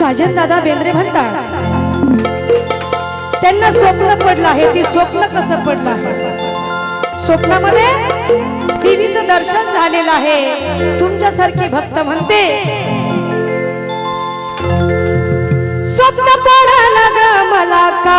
साजन दादा बेंद्रे म्हणतात त्यांना स्वप्न पडलं आहे ती स्वप्न कसं पडलं आहे? स्वप्नामध्ये देवीचं दर्शन झालेलं आहे. तुमच्यासारखे भक्त म्हणते स्वप्न पडा ग मला का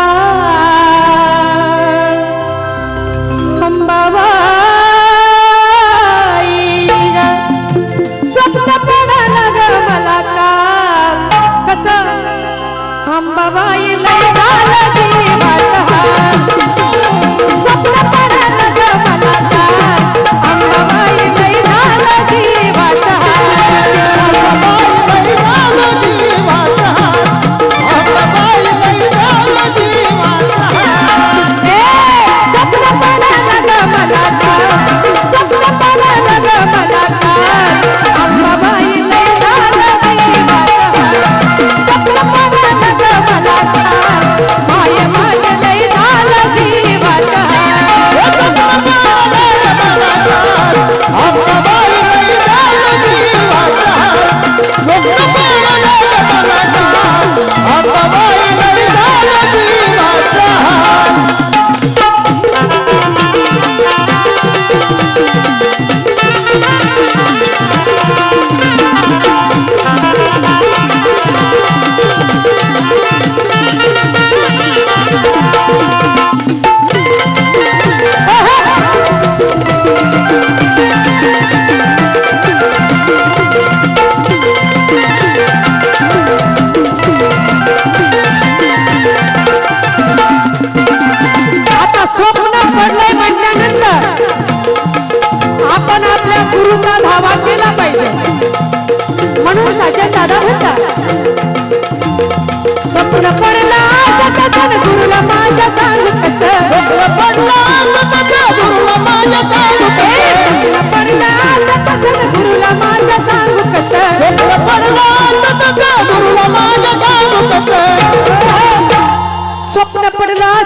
caballo.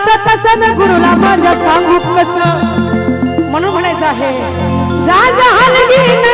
करायचं कसं न गुरुला माझ्या सांगू कस? म्हणून म्हणायचं आहे जा जा हलगी न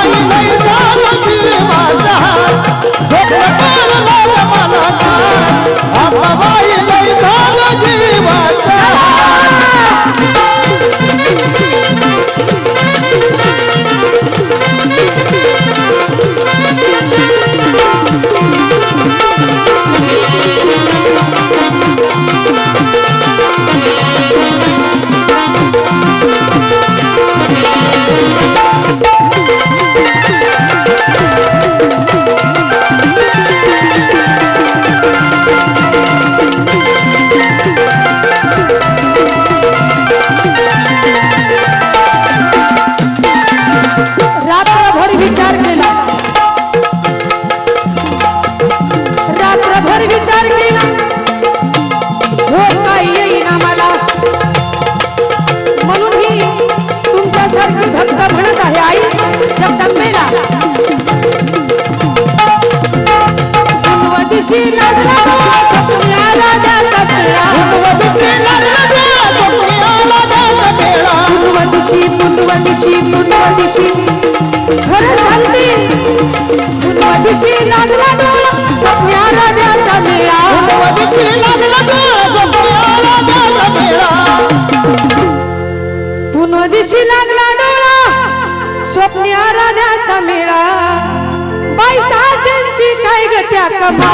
नाही ग त्या कमा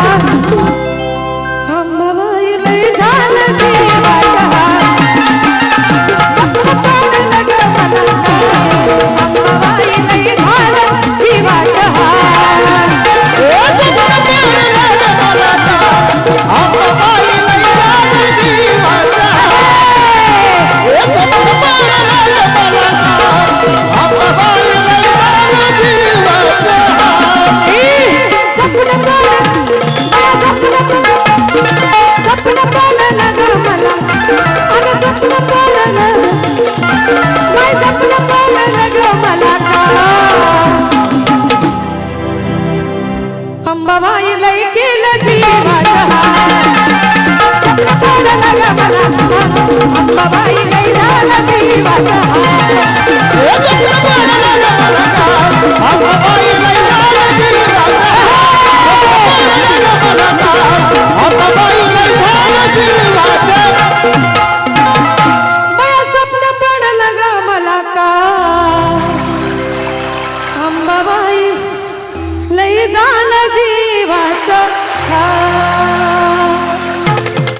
अंबाबाई लय झालं.